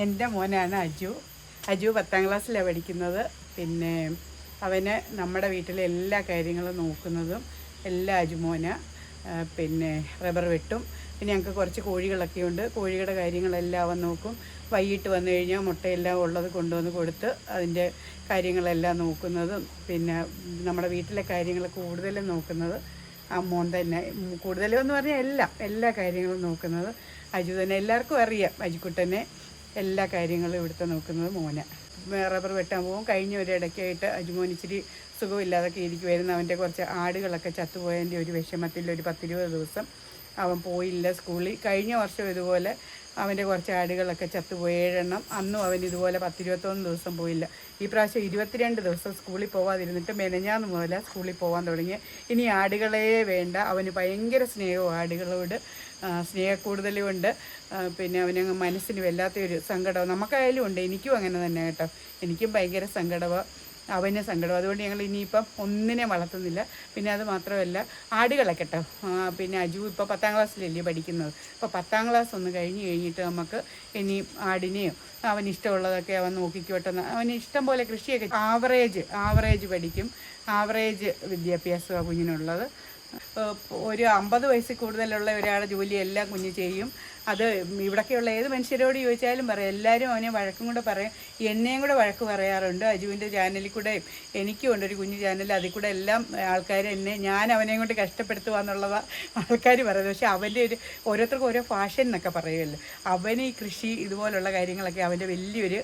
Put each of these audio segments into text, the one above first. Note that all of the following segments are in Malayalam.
എന്റെ മോനാണ് അജു. അജു പത്താം ക്ലാസ്സിലാണ് പഠിക്കുന്നത്. പിന്നെ അവന് നമ്മുടെ വീട്ടിലെ എല്ലാ കാര്യങ്ങളും നോക്കുന്നതും എല്ലാ അജുമോന പിന്നെ റബ്ബർ വെട്ടും. പിന്നെ ഞങ്ങൾക്ക് കുറച്ച് കോഴികളൊക്കെ ഉണ്ട്. കോഴികളുടെ കാര്യങ്ങളെല്ലാം അവൻ നോക്കും. വൈകിട്ട് വന്നു കഴിഞ്ഞാൽ മുട്ടയെല്ലാം ഉള്ളത് കൊണ്ടുവന്ന് കൊടുത്ത് അതിന്റെ കാര്യങ്ങളെല്ലാം നോക്കുന്നതും. പിന്നെ നമ്മുടെ വീട്ടിലെ കാര്യങ്ങൾ കൂടുതലും നോക്കുന്നത് ആ മോൻ തന്നെ. കൂടുതലും എന്ന് പറഞ്ഞാൽ എല്ലാം എല്ലാ കാര്യങ്ങളും നോക്കുന്നത്. അജു തന്നെ എല്ലാവർക്കും അറിയാം അജുക്കുട്ടനെ. എല്ലാ കാര്യങ്ങളും ഇവിടുത്തെ നോക്കുന്നത് മോന. റബ്ബർ വെട്ടാൻ പോകും കഴിഞ്ഞ ഒരു ഇടയ്ക്കായിട്ട് ഇച്ചിരി സുഖമില്ലാതൊക്കെ ഇരിക്കുമായിരുന്നു അവന്റെ കുറച്ച് ആടുകളൊക്കെ ചത്തുപോയതിന്റെ ഒരു വിഷമത്തിൽ ഒരു പത്തിരുപത് ദിവസം അവൻ പോയില്ല സ്കൂളിൽ. കഴിഞ്ഞ വർഷം ഇതുപോലെ അവന്റെ കുറച്ച് ആടുകളൊക്കെ ചത്തുപോയി ഏഴെണ്ണം അന്നും അവൻ ഇതുപോലെ പത്തിരുപത്തൊന്ന് ദിവസം പോയില്ല. ഈ പ്രാവശ്യം ഇരുപത്തിരണ്ട് ദിവസം സ്കൂളിൽ പോവാതിരുന്നിട്ട് മെനഞ്ഞാന്ന് മുതൽ സ്കൂളിൽ പോകാൻ തുടങ്ങി ഇനി ആടുകളെ വേണ്ട. അവന് ഭയങ്കര സ്നേഹവും ആടുകളോട് സ്നേഹക്കൂടുതലും ഉണ്ട്. പിന്നെ അവനങ്ങ് മനസ്സിന് വല്ലാത്തൊരു സങ്കടം. നമുക്കായാലും ഉണ്ട്. എനിക്കും അങ്ങനെ തന്നെ കേട്ടോ. എനിക്കും ഭയങ്കര സങ്കടമാണ് അവന് സങ്കടം അതുകൊണ്ട് ഞങ്ങൾ ഇനിയിപ്പം ഒന്നിനെ വളർത്തുന്നില്ല. പിന്നെ അത് മാത്രമല്ല ആടുകളെ കേട്ടോ. പിന്നെ അജു ഇപ്പോൾ പത്താം ക്ലാസ്സിലല്ലേ പഠിക്കുന്നത്. അപ്പോൾ പത്താം ക്ലാസ് ഒന്ന് കഴിഞ്ഞ് കഴിഞ്ഞിട്ട് നമുക്ക് ഇനി ആടിനെയോ അവന് ഇഷ്ടമുള്ളതൊക്കെ അവൻ നോക്കിക്കോട്ടെ. അവന് ഇഷ്ടം പോലെ കൃഷിയൊക്കെ. ആവറേജ് ആവറേജ് പഠിക്കും. ആവറേജ് വിദ്യാഭ്യാസമാണ് കുഞ്ഞിനുള്ളത്. ഒരു അമ്പത് വയസ്സിൽ കൂടുതലുള്ള ഒരാളുടെ ജോലിയെല്ലാം കുഞ്ഞ് ചെയ്യും. അത് ഇവിടൊക്കെയുള്ള ഏത് മനുഷ്യരോട് ചോദിച്ചാലും പറയും. എല്ലാവരും അവനെ വഴക്കും കൂടെ പറയും. എന്നെയും കൂടെ വഴക്ക് പറയാറുണ്ട്. അജുവിന്റെ ചാനലിൽ കൂടെ എനിക്കും ഉണ്ട്. ഒരു കുഞ്ഞു ചാനൽ അതിൽ കൂടെ എല്ലാം ആൾക്കാർ എന്നെ ഞാൻ അവനെയും കൊണ്ട് കഷ്ടപ്പെടുത്തുക എന്നുള്ളതാണ് ആൾക്കാർ പറയുന്നത്. പക്ഷേ അവന്റെ ഒരു ഓരോരുത്തർക്കും ഓരോ ഫാഷൻ എന്നൊക്കെ പറയുമല്ലോ അവന് ഈ കൃഷി ഇതുപോലുള്ള കാര്യങ്ങളൊക്കെ അവന്റെ വലിയൊരു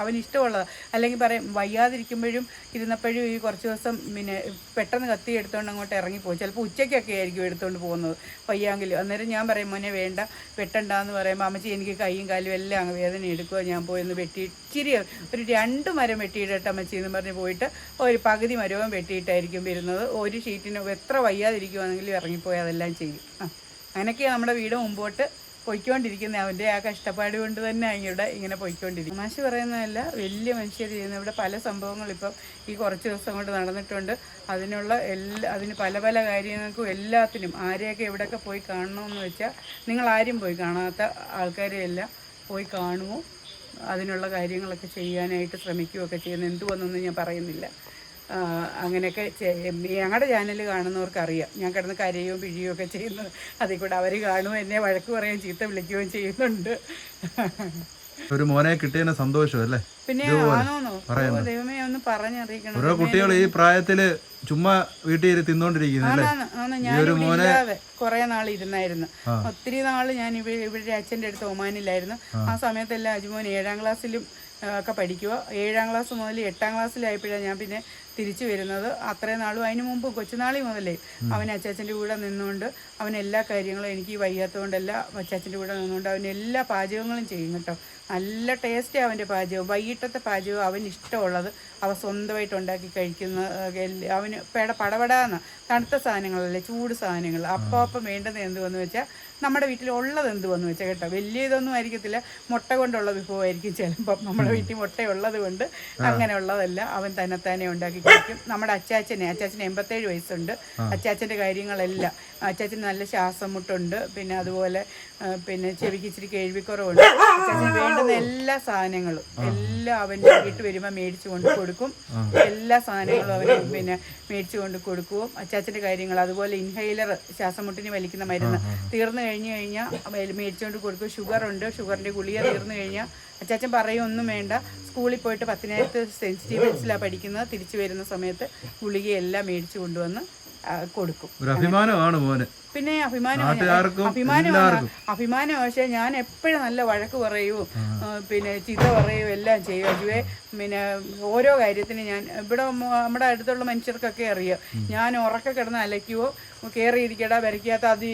അവൻ ഇഷ്ടമുള്ളത്. അല്ലെങ്കിൽ പറയും വയ്യാതിരിക്കുമ്പോഴും ഇരുന്നപ്പോഴും ഈ കുറച്ച് ദിവസം പിന്നെ പെട്ടെന്ന് കത്തി എടുത്തുകൊണ്ട് അങ്ങോട്ട് ഇറങ്ങിപ്പോകും. ചിലപ്പോൾ ഉച്ചയ്ക്കൊക്കെ ആയിരിക്കും എടുത്തുകൊണ്ട് പോകുന്നത്. പയ്യാങ്കിലും. അന്നേരം ഞാൻ പറയും മോനെ വേണ്ട വെട്ടണ്ടെന്ന് പറയുമ്പോൾ അമ്മച്ചി എനിക്ക് കൈയും കാലും എല്ലാം അങ്ങ് വേദന എടുക്കുക ഞാൻ പോയി ഒന്ന് വെട്ടി ഇച്ചിരി ഒരു രണ്ട് മരം വെട്ടിയിടട്ടെ അമ്മച്ചി എന്ന് പറഞ്ഞ് പോയിട്ട് ഒരു പകുതി മരവും വെട്ടിയിട്ടായിരിക്കും വരുന്നത്. ഒരു ഷീറ്റിന് എത്ര വയ്യാതിരിക്കുവാണെങ്കിലും ഇറങ്ങിപ്പോയി അതെല്ലാം ചെയ്യും. അങ്ങനെയൊക്കെയാണ് നമ്മുടെ വീട് മുമ്പോട്ട് പൊയ്ക്കൊണ്ടിരിക്കുന്ന. അവന്റെ ആ കഷ്ടപ്പാട് കൊണ്ട് തന്നെ ഇവിടെ ഇങ്ങനെ പൊയ്ക്കൊണ്ടിരിക്കും മാഷ് പറയുന്നതല്ല വലിയ മനുഷ്യർ ചെയ്യുന്ന ഇവിടെ പല സംഭവങ്ങളും ഇപ്പം ഈ കുറച്ച് ദിവസം കൊണ്ട് നടന്നിട്ടുണ്ട്. അതിനുള്ള എല്ലാ അതിന് പല പല കാര്യങ്ങൾക്കും എല്ലാത്തിനും ആരെയൊക്കെ എവിടെയൊക്കെ പോയി കാണണമെന്ന് വെച്ചാൽ നിങ്ങൾ ആരും പോയി കാണാത്ത ആൾക്കാരെയെല്ലാം പോയി കാണുമോ? അതിനുള്ള കാര്യങ്ങളൊക്കെ ചെയ്യാനായിട്ട് ശ്രമിക്കുകയൊക്കെ ചെയ്യുന്നു എന്തുവന്നൊന്നും ഞാൻ പറയുന്നില്ല. അങ്ങനെയൊക്കെ ഞങ്ങളുടെ ചാനൽ കാണുന്നവർക്ക് അറിയാം ഞാൻ കിടന്ന് കരയോ പിഴിയോ ഒക്കെ ചെയ്യുന്നത്. അതിൽ കൂടെ അവർ കാണും എന്നെ വഴക്ക് പറയുകയും ചീത്ത വിളിക്കുകയും ചെയ്യുന്നുണ്ട്. ഒരു മോനെ കിട്ടിയതിന് സന്തോഷം അല്ലേ? പിന്നെ ആണോന്നോ? ദൈവമേ ഒന്ന് പറഞ്ഞറിയിക്കണം. ഓരോ കുട്ടികൾ ഈ പ്രായത്തിൽ ചുമ്മാ വീട്ടിൽ തിന്നോണ്ടിരിക്കുന്നു ഇല്ലാതെ കുറെ നാൾ ഇരുന്നായിരുന്നു. ഒത്തിരി നാൾ ഞാൻ ഇവിടെ ഇവരുടെ അച്ഛന്റെ അടുത്ത് ഒമാനിലായിരുന്നു. ആ. സമയത്തെല്ലാം അജുമോൻ ഏഴാം ക്ലാസ്സിലും ഒക്കെ പഠിക്കുക ഏഴാം ക്ലാസ് മുതൽ എട്ടാം ക്ലാസ്സിലായപ്പോഴാണ് ഞാൻ പിന്നെ തിരിച്ചു വരുന്നത്. അത്രയും നാളും അതിന് മുമ്പ് കൊച്ചുനാളി മുതലേ അവൻ അച്ചാച്ചന്റെ കൂടെ നിന്നുകൊണ്ട് അവൻ എല്ലാ കാര്യങ്ങളും എനിക്ക് വയ്യാത്തതുകൊണ്ടല്ല അച്ചാച്ചന്റെ കൂടെ നിന്നുകൊണ്ട് അവൻ എല്ലാ പാചകങ്ങളും ചെയ്യും കേട്ടോ. നല്ല ടേസ്റ്റ് അവന്റെ പാചകം. വൈകിട്ടത്തെ പാചകം അവന് ഇഷ്ടമുള്ളത് അവ സ്വന്തമായിട്ട് ഉണ്ടാക്കി കഴിക്കുന്ന അവന് പേട പടപടാന്ന് തണുത്ത സാധനങ്ങളല്ലേ ചൂട് സാധനങ്ങൾ. അപ്പം അപ്പം വേണ്ടത് എന്തുവെന്ന് വെച്ചാൽ നമ്മുടെ വീട്ടിൽ ഉള്ളത് എന്തുവെന്ന് വെച്ചാൽ കേട്ടോ വലിയ ഇതൊന്നും ആയിരിക്കത്തില്ല. മുട്ട കൊണ്ടുള്ള വിഭവമായിരിക്കും ചിലപ്പം. നമ്മുടെ വീട്ടിൽ മുട്ടയുള്ളത് കൊണ്ട് അങ്ങനെയുള്ളതല്ല അവൻ തന്നെത്താനെ ഉണ്ടാക്കി കഴിക്കും. നമ്മുടെ അച്ചാച്ചനെ അച്ചാച്ചന് എൺപത്തേഴ് വയസ്സുണ്ട്. അച്ചാച്ചന്റെ കാര്യങ്ങളെല്ലാം. അച്ചാച്ചന് നല്ല ശ്വാസം മുട്ടുണ്ട് പിന്നെ അതുപോലെ പിന്നെ ചെവിക്ക് ഇച്ചിരി കേൾവിക്കുറവുണ്ട്. അച്ചാച്ചന് വേണ്ടുന്ന എല്ലാ സാധനങ്ങളും എല്ലാം അവന്റെ വീട്ടിൽ വരുമ്പോൾ മേടിച്ചു കൊണ്ട് കൊടുക്കും. എല്ലാ സാധനങ്ങളും അവന് പിന്നെ മേടിച്ചു കൊണ്ട് കൊടുക്കും അച്ചാച്ചന്റെ കാര്യങ്ങൾ അതുപോലെ ഇൻഹൈലർ ശ്വാസമുട്ടിന് വലിക്കുന്ന മരുന്ന് തീർന്നു കഴിഞ്ഞു കഴിഞ്ഞാൽ മേടിച്ചുകൊണ്ട് കൊടുക്കും. ഷുഗർ ഉണ്ട് ഷുഗറിന്റെ ഗുളിക തീർന്നു കഴിഞ്ഞാൽ അച്ചാച്ചൻ പറയും ഒന്നും വേണ്ട. സ്കൂളിൽ പോയിട്ട് പത്തിനായിരത്ത് സെൻസിറ്റീവ് ഹെൽസിലാണ് പഠിക്കുന്നത്. തിരിച്ചു വരുന്ന സമയത്ത് ഗുളികയെല്ലാം മേടിച്ചു കൊണ്ടുവന്ന് കൊടുക്കും. ഒരു അഭിമാനമാണ് മോന്. പിന്നെ അഭിമാനം അഭിമാനമാണ് അഭിമാനം പക്ഷേ ഞാൻ എപ്പോഴും നല്ല വഴക്ക് പറയൂ. പിന്നെ ചീത്ത പറയൂ എല്ലാം ചെയ്യും. അജുവെ പിന്നെ ഓരോ കാര്യത്തിനും ഞാൻ ഇവിടെ നമ്മുടെ അടുത്തുള്ള മനുഷ്യർക്കൊക്കെ അറിയാം. ഞാൻ ഉറക്ക കിടന്ന് അലയ്ക്കുവോ കയറിയിരിക്കടാ വരയ്ക്കാത്ത അത്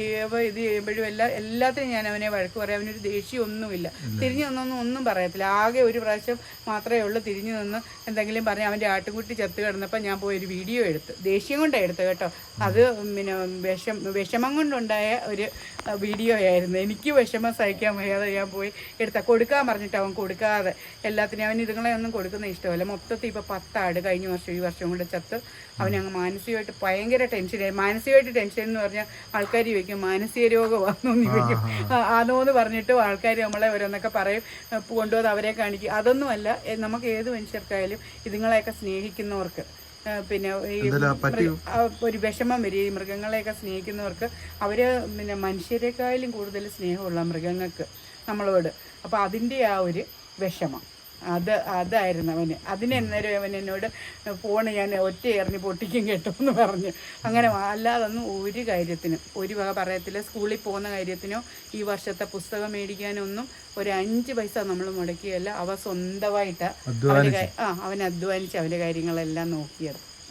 ഇത് ചെയ്യുമ്പോഴും എല്ലാ എല്ലാത്തിനും ഞാൻ അവനെ വഴക്ക് പറയാം. അവനൊരു ദേഷ്യം ഒന്നുമില്ല. തിരിഞ്ഞു നിന്നൊന്നും ഒന്നും പറയത്തില്ല. ആകെ ഒരു പ്രാവശ്യം മാത്രമേ ഉള്ളൂ തിരിഞ്ഞു നിന്ന് എന്തെങ്കിലും പറഞ്ഞ് അവന്റെ ആട്ടുകുട്ടി ചത്ത് കിടന്നപ്പോൾ ഞാൻ പോയി ഒരു വീഡിയോ എടുത്ത്. ദേഷ്യം കൊണ്ടാണ് എടുത്തത് കേട്ടോ. അത് പിന്നെ വിഷം വിഷമം വിഷമം കൊണ്ടുണ്ടായ ഒരു വീഡിയോ ആയിരുന്നു എനിക്ക് വിഷമം സഹിക്കാൻ വയ്യാതെ ഞാൻ പോയി എടുത്ത കൊടുക്കാൻ പറഞ്ഞിട്ട് അവൻ കൊടുക്കാതെ എല്ലാത്തിനും അവൻ ഇതുങ്ങളെ ഒന്നും കൊടുക്കുന്ന ഇഷ്ടമല്ല. മൊത്തത്തിൽ ഇപ്പോൾ പത്താട് കഴിഞ്ഞ വർഷം ഈ വർഷം കൊണ്ട് ചത്ത് അവൻ അങ്ങ് മാനസികമായിട്ട് ഭയങ്കര ടെൻഷനായി മാനസികമായിട്ട് ടെൻഷൻ എന്ന് പറഞ്ഞാൽ ആൾക്കാർ ചോദിക്കും മാനസിക രോഗമാണെന്ന് ചോദിക്കും. ആണോ എന്ന് പറഞ്ഞിട്ടും ആൾക്കാർ നമ്മളെ ഓരോന്നൊക്കെ പറയും കൊണ്ടുപോകുന്നത് അവരെ കാണിക്കും. അതൊന്നുമല്ല നമുക്ക് ഏത് മനുഷ്യർക്കായാലും ഇതുങ്ങളെയൊക്കെ സ്നേഹിക്കുന്നവർക്ക് പിന്നെ ഈ ഒരു വിഷമം വരും. ഈ മൃഗങ്ങളെയൊക്കെ സ്നേഹിക്കുന്നവർക്ക് അവർ പിന്നെ മനുഷ്യരെക്കാളും കൂടുതൽ സ്നേഹമുള്ള മൃഗങ്ങൾക്ക് നമ്മളോട്. അപ്പോൾ അതിന്റെ ആ ഒരു വിഷമം. അത് അതായിരുന്നു അവന്. അതിനെന്നേരം അവൻ എന്നോട് ഫോണ് ഞാൻ ഒറ്റ എറിഞ്ഞ് പൊട്ടിക്കും കേട്ടോ എന്ന് പറഞ്ഞു. അങ്ങനെ അല്ലാതൊന്നും ഒരു കാര്യത്തിനും ഒരു വക പറയത്തില്ല. സ്കൂളിൽ പോകുന്ന കാര്യത്തിനോ ഈ വർഷത്തെ പുസ്തകം മേടിക്കാനൊന്നും ഒരു അഞ്ച് പൈസ നമ്മൾ മുടക്കിയല്ല. അവ സ്വന്തമായിട്ടാണ് അവന്റെ ആ അവൻ അധ്വാനിച്ച് അവന്റെ കാര്യങ്ങളെല്ലാം നോക്കിയത്.